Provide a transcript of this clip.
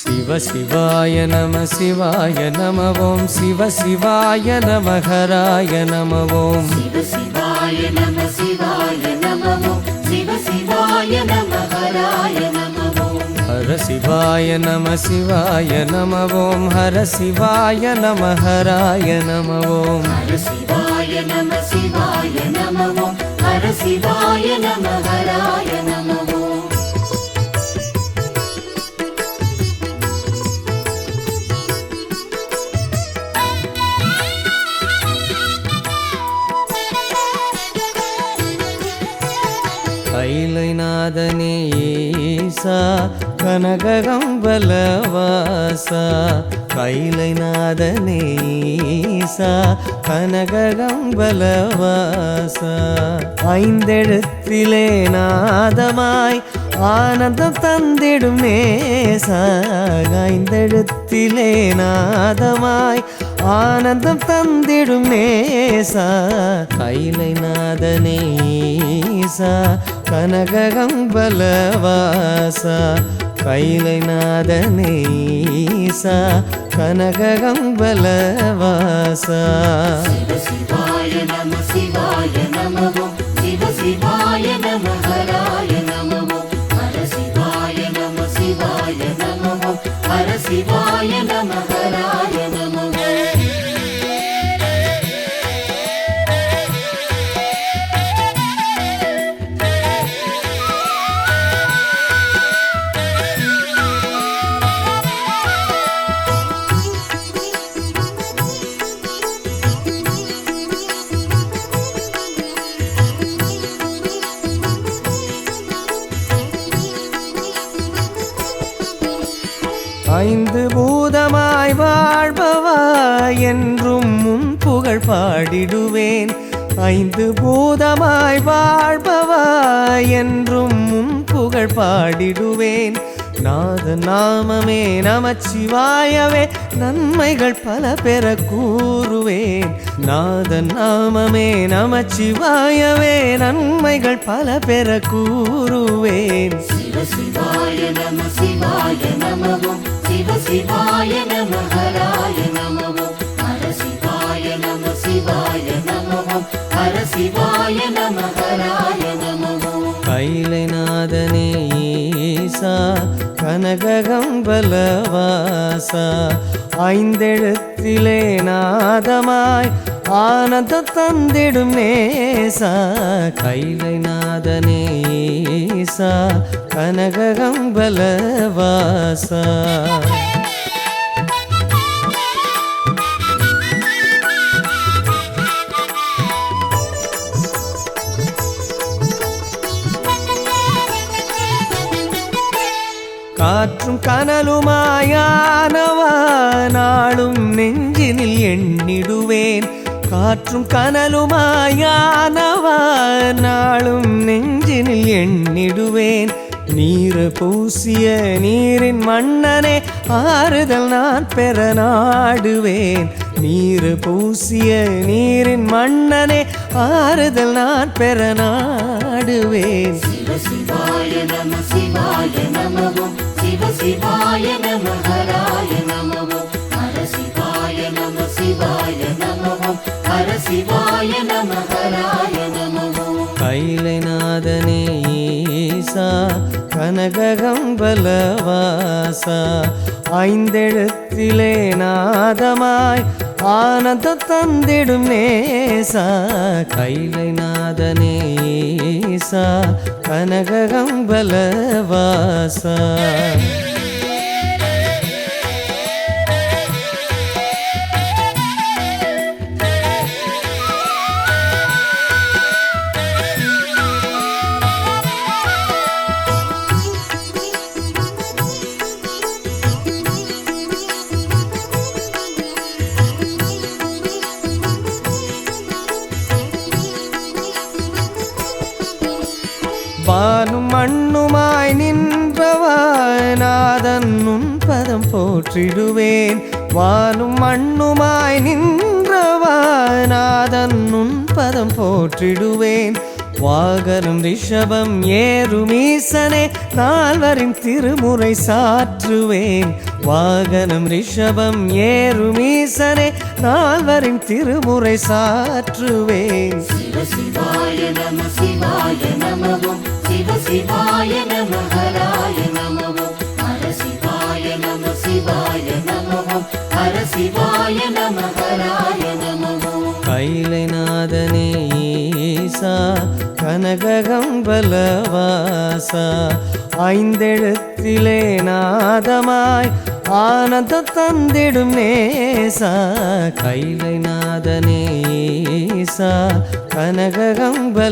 சிவ சிவாய நம சிவாய நம ஓம் சிவ சிவாய நம ஹராய நம ஓம் சிவ சிவாய நம சிவாய நமமோ சிவ சிவாய நம ஹராய நமமோ ஹர சிவாய நம சிவாய நம ஓம் ஹர சிவாய நம ஹராய நம ஓம் ஹர சிவாய நம சிவாய நமமோ ஹர சிவாய நம ஹராய நமமோ கைலைநாதனே ஈசா கனககம்பலவாசா கைலைநாதனே ஈசா கனககம்பலவாசா ஐந்தெழுத்திலே நாதமாய் ஆனந்தம் தந்திடும் நேசா ஐந்தெழுத்திலே நாதமாய் ஆனந்தம் தந்திடும் நேசா கைலைநாதனே ஈசா கனககம்பலவாசா கைலை நாதனேசா கனககம்பலவாசா சிவ சிவாய நம சிவாய நமமோ சிவ சிவாய ஐந்து பூதமாய் வாழ்பவா என்றும் முன் புகழ் பாடிடுவேன். ஐந்து பூதமாய் வாழ்பவா என்றும் முன் புகழ் பாடிடுவேன். நாத நாமமே நமச்சிவாயவே நன்மைகள் பல பெற கூறுவேன். நாத நாமமே நமச்சிவாயவே நன்மைகள் பல பெற கூறுவேன். சிவ சிவாய நம சிவாய நம சிவாய நம ஹராய நமமோ. ஹர சிவாய நம சிவாய நமமோ. ஹர சிவாய நம ஹராய நமமோ. கைலைநாதனே ஈசா கனககம்பலவாசா ஐந்தெழுத்திலே நாதமாய் ஆனந்த தந்திடும் நேசா. கைலைநாதனே ஈசா கனககம்பலவாசா காற்றும் கனலுமாயானவா? நாளும் நெஞ்சினில் எண்ணிடுவேன். காற்றும் கனலுமாயானவா? நாளும் நெஞ்சினில் எண்ணிடுவேன். நீர பூசிய நீரின் மன்னனே ஆறுதல் நான் பெற நாடுவேன். நீர பூசிய நீரின் மன்னனே ஆறுதல் நான் பெற நாடுவேன். சிவாய நம சிவாய நமவும் சிவ சிவாய நம ஹராய ஹர சிவாய நம சிவாய ஹர சிவாய நம ஹராய ஈசா ஐந்தெழுத்திலே நாதமாய் ஆனந்த தந்திடும் நேசா கைலைநாதனே ஈசா கனககம்பலவாசா வானும் மண்ணுமாய் நின்றவா நாதன் உன் பதம் போற்றிடுவேன். வானும் மண்ணுமாய் நின்றவா நாதன் உன் பதம் போற்றிடுவேன். வாகனம் ரிஷபம் ஏறுமீசனே நால்வரின் திருமுறை சாற்றுவேன். வாகனம் ரிஷபம் ஏறுமீசனே நால்வரின் திருமுறை சாற்றுவேன். சிவ சிவாய நம சிவாய நமவும் சிவ சிவாய நம ஹராய நமவோம் ஹர சிவாய நம சிவாய ஹர சிவாய நம ஹராய கைலைநாதனே ஈசா ஐந்தெழுத்திலே நாதமாய் ஆனந்த தந்திடும் நேசா கைலைநாதனே ஈசா கனககம்பலவாசா